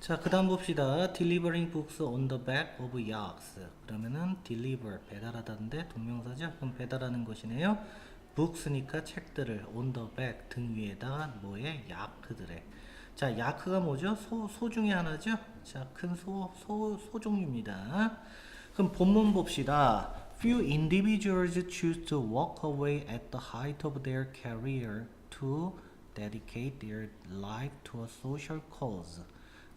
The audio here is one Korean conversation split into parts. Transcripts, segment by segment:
자, 그 다음 봅시다. delivering books on the back of yaks. 그러면은 deliver, 배달하다인데 동명사죠? 그럼 배달하는 것이네요. books니까 책들을 on the back, 등 위에다가 뭐에? 야크들에. 자, 야크가 뭐죠? 소, 소 중에 하나죠? 자, 큰 소, 소, 소 종류입니다. 그럼 본문 봅시다. Few individuals choose to walk away at the height of their career to dedicate their life to a social cause.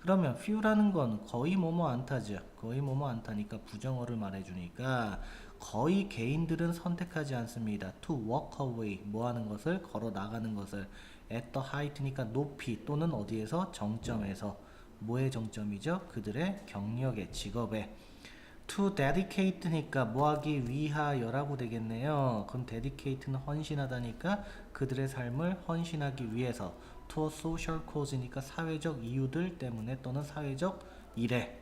그러면 few라는 건 거의 뭐뭐 않다죠. 거의 뭐뭐 않다니까 부정어를 말해주니까 거의 개인들은 선택하지 않습니다. To walk away 뭐 하는 것을 걸어 나가는 것을 at the height니까 높이 또는 어디에서 정점에서 뭐의 정점이죠? 그들의 경력의 직업에 to dedicate니까 뭐하기 위하여라고 되겠네요. 그럼 dedicate는 헌신하다니까 그들의 삶을 헌신하기 위해서 to social cause니까 사회적 이유들 때문에 또는 사회적 일에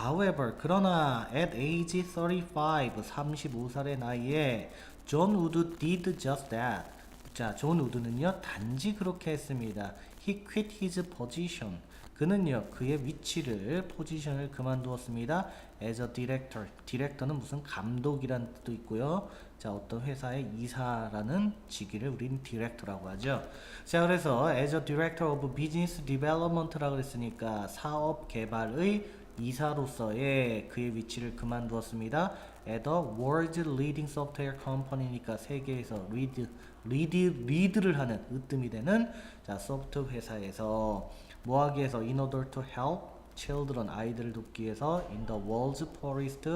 However, 그러나 at age 35, 35살의 나이에 존 우드 did just that. 자, 존 우드는요 단지 그렇게 했습니다. He quit his position. 그는요 그의 위치를 포지션을 그만두었습니다. As a director. 디렉터는 무슨 감독이란 뜻도 있고요. 자 어떤 회사의 이사라는 직위를 우리는 디렉터라고 하죠. 자 그래서 as a director of business development라고 그랬으니까 사업 개발의 이사로서의 그의 위치를 그만두었습니다. At the world's leading software company니까 세계에서 리드, 리드, 리드를 하는 으뜸이 되는 자 소프트 회사에서 뭐하기 위해서 in order to help children 아이들을 돕기 위해서 in the world's poorest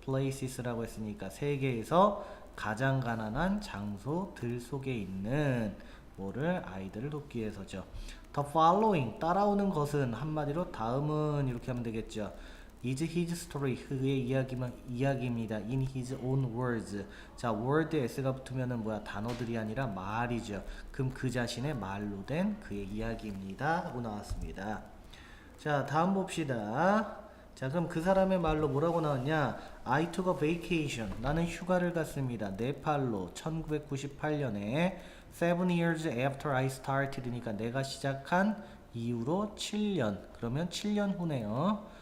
places라고 했으니까 세계에서 가장 가난한 장소들 속에 있는 뭐를 아이들을 돕기 위해서죠. The following 따라오는 것은 한마디로 다음은 이렇게 하면 되겠죠. Is his story 그의 이야기만 이야기입니다. in his own words. 자, word에 s가 붙으면은 뭐야 단어들이 아니라 말이죠. 그럼 그 자신의 말로 된 그의 이야기입니다. 하고 나왔습니다. 자, 다음 봅시다. 자, 그럼 그 사람의 말로 뭐라고 나왔냐? I took a vacation. 나는 휴가를 갔습니다. 네팔로 1998년에 seven years after I started니까 내가 시작한 이후로 7년. 그러면 7년 후네요.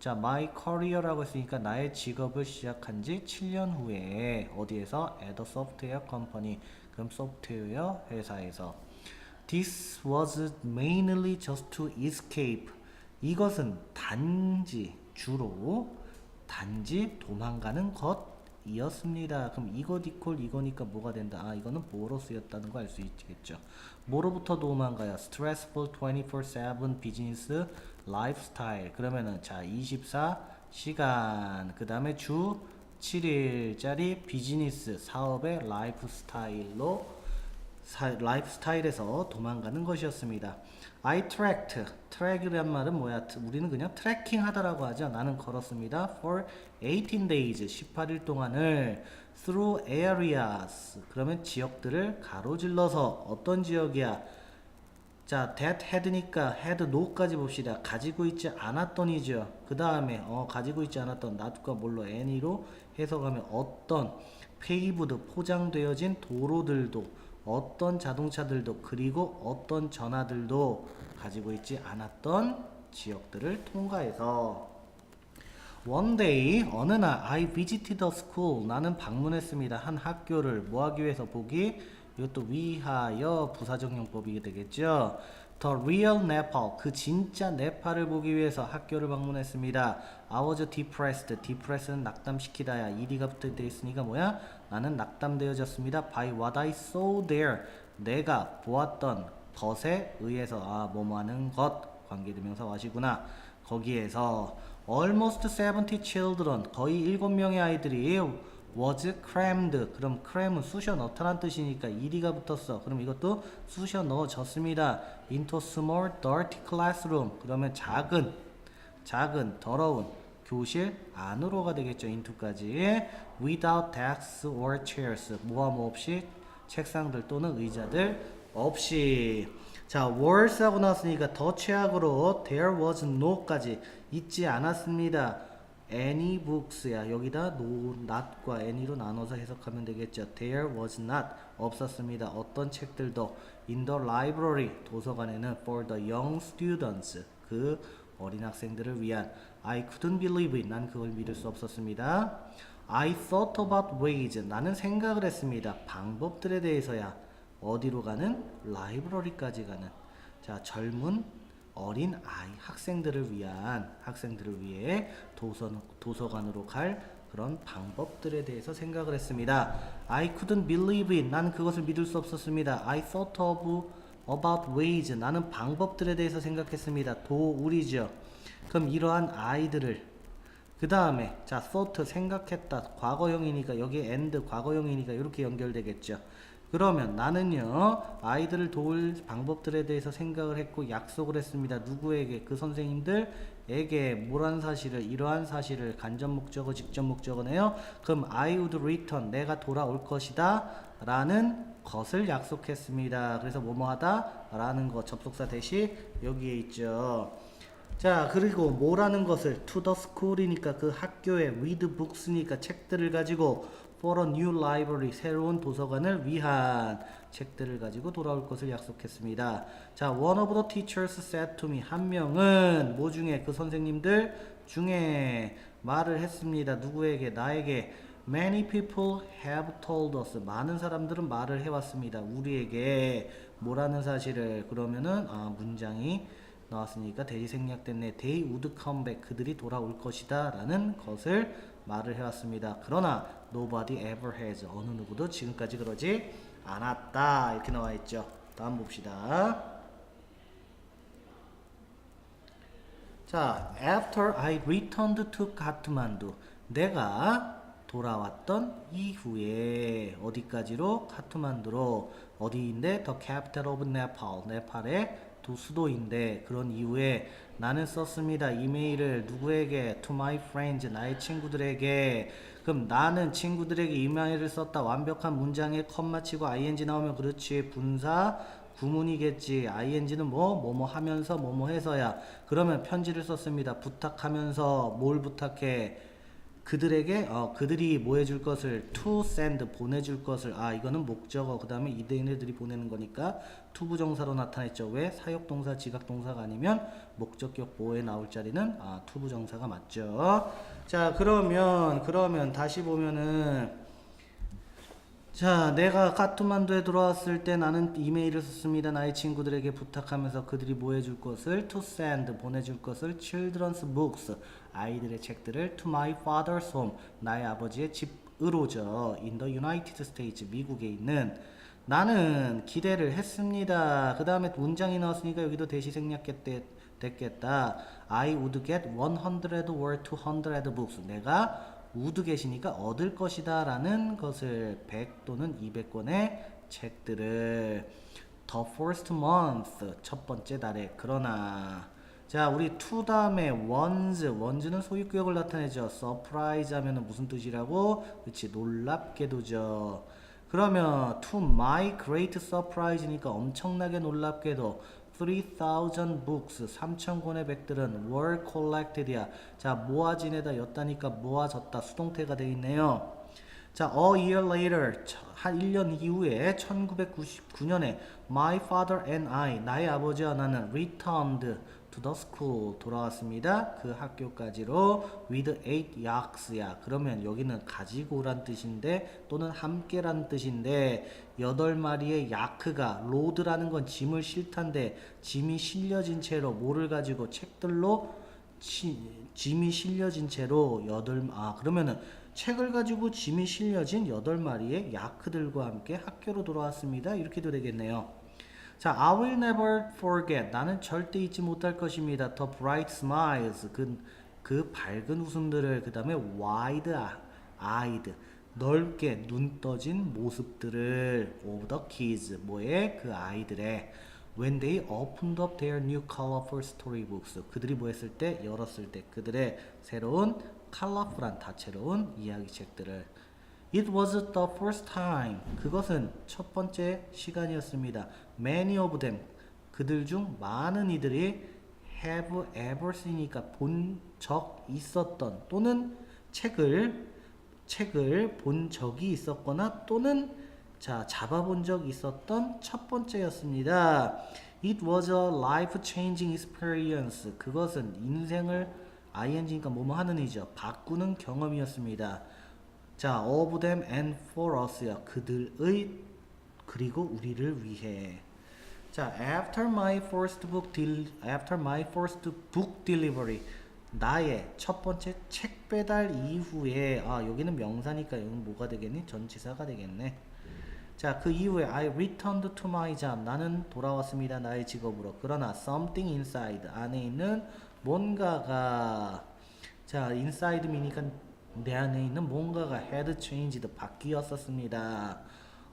자, my career라고 했으니까 나의 직업을 시작한 지 7년 후에 어디에서? at a software company. 그럼 소프트웨어 회사에서. This was mainly just to escape. 이것은 단지 주로 단지 도망가는 것이었습니다. 그럼 이것 이퀄 이거니까 뭐가 된다? 아 이거는 뭐로 쓰였다는 거 알 수 있겠죠. 뭐로부터 도망가요? Stressful 24/7 business lifestyle. 그러면은 자 24시간 그 다음에 주 7일짜리 비즈니스 사업의 라이프 스타일로 사, 라이프 스타일에서 도망가는 것이었습니다. I tracked. 트랙이란 말은 뭐야? 우리는 그냥 트래킹 하다라고 하죠. 나는 걸었습니다. For 18 days. 18일 동안을 through areas. 그러면 지역들을 가로질러서 어떤 지역이야? 자, that had니까 had no까지 봅시다. 가지고 있지 않았던이죠. 그 다음에 어 가지고 있지 않았던 not과 뭘로 any로 해석하면 어떤 paved 포장되어진 도로들도 어떤 자동차들도 그리고 어떤 전화들도 가지고 있지 않았던 지역들을 통과해서. One day 어느 날 I visited a school. 나는 방문했습니다. 한 학교를. 뭐 하기 위해서 보기 이것도 위하여 부사적용법이 되겠죠? The real Nepal 그 진짜 네팔을 보기 위해서 학교를 방문했습니다. I was depressed depressed는 낙담시키다야 ed가 붙어 있으니까 뭐야? 나는 낙담되어졌습니다. By what I saw there 내가 보았던 것에 의해서. 아 뭐뭐 하는 것. 관계대명사 와시구나. 거기에서 almost 70 children 거의 7명의 아이들이 was crammed. 그럼 cram은 쑤셔 넣다란 뜻이니까 ed가 붙었어. 그럼 이것도 쑤셔 넣어졌습니다. into small dirty classroom. 그러면 작은 작은 더러운 교실 안으로가 되겠죠. into까지. without desks or chairs. 뭐 없이 책상들 또는 의자들 없이. 자 was 하고 나왔으니까 더 최악으로 there was no까지 있지 않았습니다 any books야 여기다 no, not과 any로 나눠서 해석하면 되겠죠 there was not 없었습니다 어떤 책들도 in the library 도서관에는 for the young students 그 어린 학생들을 위한 I couldn't believe it. 난 그걸 믿을 수 없었습니다. I thought about ways. 나는 생각을 했습니다. 방법들에 대해서야. 어디로 가는? 라이브러리까지 가는. 자, 젊은 어린 아이 학생들을 위한 학생들을 위해 도서 도서관으로 갈 그런 방법들에 대해서 생각을 했습니다. I couldn't believe it. 난 그것을 믿을 수 없었습니다. I thought of about ways. 나는 방법들에 대해서 생각했습니다. 도울이죠. 그럼 이러한 아이들을 그 다음에 자 thought 생각했다 과거형이니까 여기에 and 과거형이니까 이렇게 연결되겠죠. 그러면 나는요 아이들을 도울 방법들에 대해서 생각을 했고 약속을 했습니다. 누구에게 그 선생님들에게 뭐란 사실을 이러한 사실을 간접 목적어 직접 목적어네요. 그럼 I would return 내가 돌아올 것이다 라는 것을 약속했습니다. 그래서 뭐뭐하다 라는 거 접속사 대시 여기에 있죠. 자 그리고 뭐라는 것을 to the school이니까 그 학교에 with books니까 책들을 가지고 for a new library 새로운 도서관을 위한 책들을 가지고 돌아올 것을 약속했습니다. 자 one of the teachers said to me 한 명은 뭐 중에 그 선생님들 중에 말을 했습니다. 누구에게 나에게 Many people have told us. 많은 사람들은 말을 해왔습니다. 우리에게 뭐라는 사실을 그러면은 아, 문장이 나왔으니까 대리 생략됐네. They would come back. 그들이 돌아올 것이다. 라는 것을 말을 해왔습니다. 그러나 nobody ever has. 어느 누구도 지금까지 그러지 않았다. 이렇게 나와 있죠. 다음 봅시다. 자, after I returned to 카트만두. 내가 돌아왔던 이후에 어디까지로? 카트만두로 어디인데? The capital of Nepal. 네팔의 두 수도인데 그런 이후에 나는 썼습니다. 이메일을 누구에게? To my friends. 나의 친구들에게. 그럼 나는 친구들에게 이메일을 썼다. 완벽한 문장에 컴마 치고 ing 나오면 그렇지. 분사 구문이겠지. ing는 뭐, 뭐뭐 하면서, 뭐뭐 해서야. 그러면 편지를 썼습니다. 부탁하면서 뭘 부탁해? 그들에게 어, 그들이 뭐 해줄 것을 to send 보내줄 것을 아 이거는 목적어 그 다음에 이대인들이 보내는 거니까 to 부정사로 나타냈죠. 왜? 사역동사 지각동사가 아니면 목적격 보호에 나올 자리는 아 to 부정사가 맞죠. 자 그러면 그러면 다시 보면은 자, 내가 카트만두에 들어왔을 때 나는 이메일을 썼습니다. 나의 친구들에게 부탁하면서 그들이 뭐 해줄 것을 to send 보내줄 것을 children's books 아이들의 책들을 to my father's home 나의 아버지의 집으로죠. in the United States 미국에 있는 나는 기대를 했습니다. 그 다음에 문장이 나왔으니까 여기도 대시 생략했대 됐겠다. I would get 100 or 200 books. 내가 우드 계시니까 얻을 것이다 라는 것을 100 또는 200권의 책들을 The first month 첫 번째 달에 그러나. 자 우리 to 다음에 once once는 소유구역을 나타내죠. Surprise 하면은 무슨 뜻이라고? 그렇지 놀랍게도죠. 그러면 to my great surprise니까 엄청나게 놀랍게도 3,000 books 3,000권의 백들은 were collected야. 자, 모아지내다 였다니까 모아졌다. 수동태가 돼 있네요. 자, a year later 한 1년 이후에 1999년에 my father and I 나의 아버지와 나는 returned to the school 돌아왔습니다. 그 학교까지로 with eight yaks야. 그러면 여기는 가지고 오란 뜻인데 또는 함께란 뜻인데 여덟 마리의 야크가 로드라는 건 짐을 실탄데 짐이 실려진 채로 뭐를 가지고 책들로 치, 짐이 실려진 채로 여덟 아 그러면은 책을 가지고 짐이 실려진 여덟 마리의 야크들과 함께 학교로 돌아왔습니다. 이렇게도 되겠네요. 자, I will never forget. 나는 절대 잊지 못할 것입니다. The bright smiles. 그, 그 밝은 웃음들을 그 다음에 wide eyed. 넓게 눈 떠진 모습들을 of the kids. 뭐의 그 아이들의 when they opened up their new colorful storybooks. 그들이 뭐 했을 때 열었을 때 그들의 새로운 컬러풀한 다채로운 이야기책들을 It was the first time. 그것은 첫 번째 시간이었습니다. Many of them. 그들 중 많은 이들이 have ever seen이니까 본 적 있었던 또는 책을 책을 본 적이 있었거나 또는 자 잡아본 적 있었던 첫 번째였습니다. It was a life-changing experience. 그것은 인생을 ing니까 뭐뭐 하는 이죠. 바꾸는 경험이었습니다. 자, of them and for us요. 그들의 그리고 우리를 위해. 자, after my first book del after my first book delivery 나의 첫 번째 책 배달 이후에 아 여기는 명사니까 여기는 뭐가 되겠니? 전치사가 되겠네. 자, 그 이후에 I returned to my job. 나는 돌아왔습니다. 나의 직업으로. 그러나 something inside 안에 있는 뭔가가 자, inside 미니까 내 안에 있는 뭔가가 had changed 바뀌었었습니다.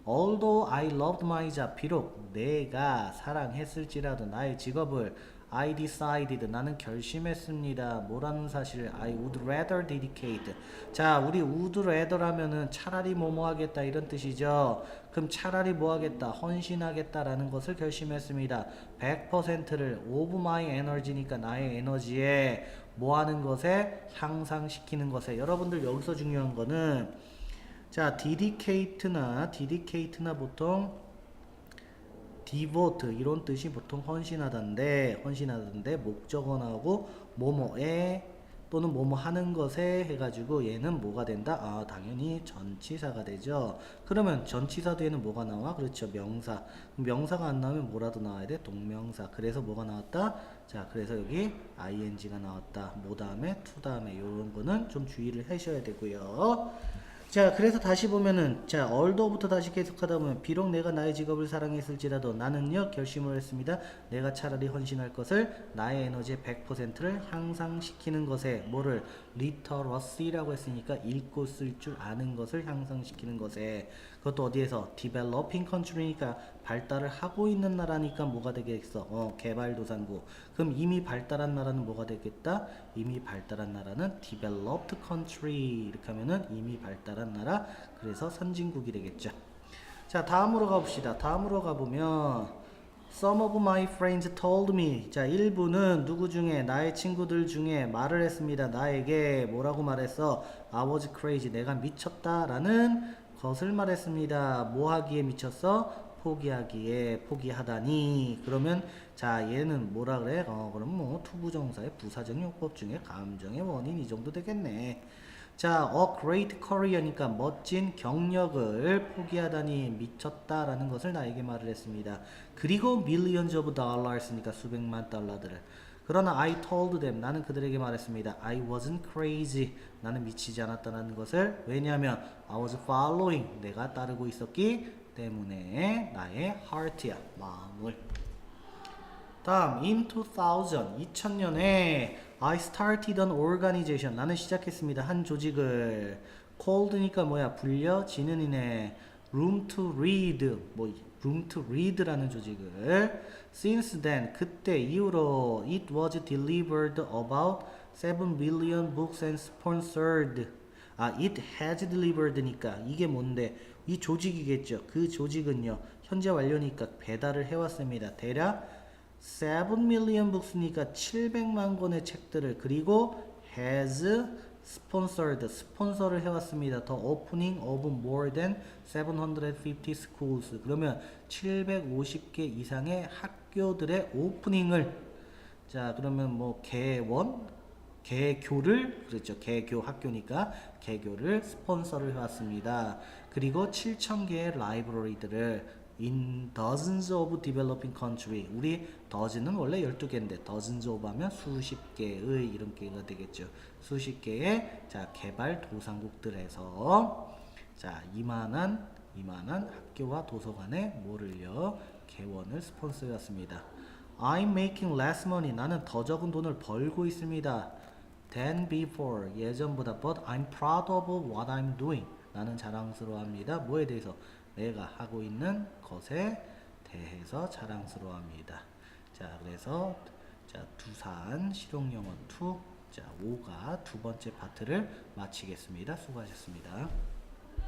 Although I loved my job 비록 내가 사랑했을지라도 나의 직업을 I decided 나는 결심했습니다. 뭐라는 사실 I would rather dedicate. 자, 우리 would rather라면은 차라리 뭐뭐 하겠다 이런 뜻이죠. 그럼 차라리 뭐 하겠다 헌신하겠다라는 것을 결심했습니다. 100%를 of my energy니까 나의 에너지에 뭐 하는 것에 향상시키는 것에 여러분들 여기서 중요한 거는 자, dedicate나 dedicate나 보통 devote 이런 뜻이 보통 헌신하다인데 헌신하다인데 목적어 나오고 뭐뭐에 또는 뭐뭐 하는 것에 해가지고 얘는 뭐가 된다? 아 당연히 전치사가 되죠. 그러면 전치사 뒤에는 뭐가 나와? 그렇죠 명사. 명사가 안 나오면 뭐라도 나와야 돼? 동명사. 그래서 뭐가 나왔다? 자 그래서 여기 ing가 나왔다. 뭐 다음에 to 다음에 이런 거는 좀 주의를 하셔야 되고요. 자, 그래서 다시 보면은, 자, 얼더부터 다시 계속하다 보면, 비록 내가 나의 직업을 사랑했을지라도 나는요, 결심을 했습니다. 내가 차라리 헌신할 것을 나의 에너지의 100%를 향상시키는 것에, 뭐를, literacy라고 했으니까, 읽고 쓸 줄 아는 것을 향상시키는 것에, 그것도 어디에서, developing country니까, 발달을 하고 있는 나라니까 뭐가 되겠어? 어, 개발도상국. 그럼 이미 발달한 나라는 뭐가 되겠다? 이미 발달한 나라는 developed country. 이렇게 하면은 이미 발달한 나라. 그래서 선진국이 되겠죠. 자, 다음으로 가봅시다. 다음으로 가보면 Some of my friends told me. 자, 일부는 누구 중에 나의 친구들 중에 말을 했습니다. 나에게 뭐라고 말했어? I was crazy. 내가 미쳤다라는 것을 말했습니다. 뭐 하기에 미쳤어? 포기하기에 포기하다니 그러면 자 얘는 뭐라 그래 어 그럼 뭐 투부정사의 부사적 용법 중에 감정의 원인 이 정도 되겠네 자 a great career니까 멋진 경력을 포기하다니 미쳤다라는 것을 나에게 말을 했습니다 그리고 millions of dollars니까 수백만 달러들을 그러나 I told them 나는 그들에게 말했습니다. I wasn't crazy. 나는 미치지 않았다는 것을 왜냐하면 I was following 내가 따르고 있었기 때문에 나의 heart야 마음을. 다음 in 2000 2000년에 I started an organization 나는 시작했습니다 한 조직을 called니까 뭐야 불려 지는 이네 room to read 뭐 room to read라는 조직을 since then 그때 이후로 it was delivered about 7 million books and sponsored 아 it has delivered니까 이게 뭔데 이 조직이겠죠 그 조직은요 현재 완료니까 배달을 해왔습니다 대략 7 million books니까 700만 권의 책들을 그리고 has sponsored 스폰서를 해왔습니다. The opening of more than 750 schools 그러면 750개 이상의 학교들의 오프닝을 자 그러면 뭐 개원 개교를 그렇죠 개교 학교니까 개교를 스폰서를 해왔습니다. 그리고 7,000개의 라이브러리들을 in dozens of developing country. 우리 dozen은 원래 12개인데 dozens of 하면 수십 개의 이런 개가 되겠죠. 수십 개의 자, 개발 도상국들에서 자, 이만한 이만한 학교와 도서관에 뭐를요? 개원을 스폰서였습니다. I'm making less money. 나는 더 적은 돈을 벌고 있습니다. than before. 예전보다 but I'm proud of what I'm doing. 나는 자랑스러워합니다. 뭐에 대해서? 내가 하고 있는 것에 대해서 자랑스러워합니다. 자, 그래서 자, 두산 실용영어 2 자, 5가 두 번째 파트를 마치겠습니다. 수고하셨습니다.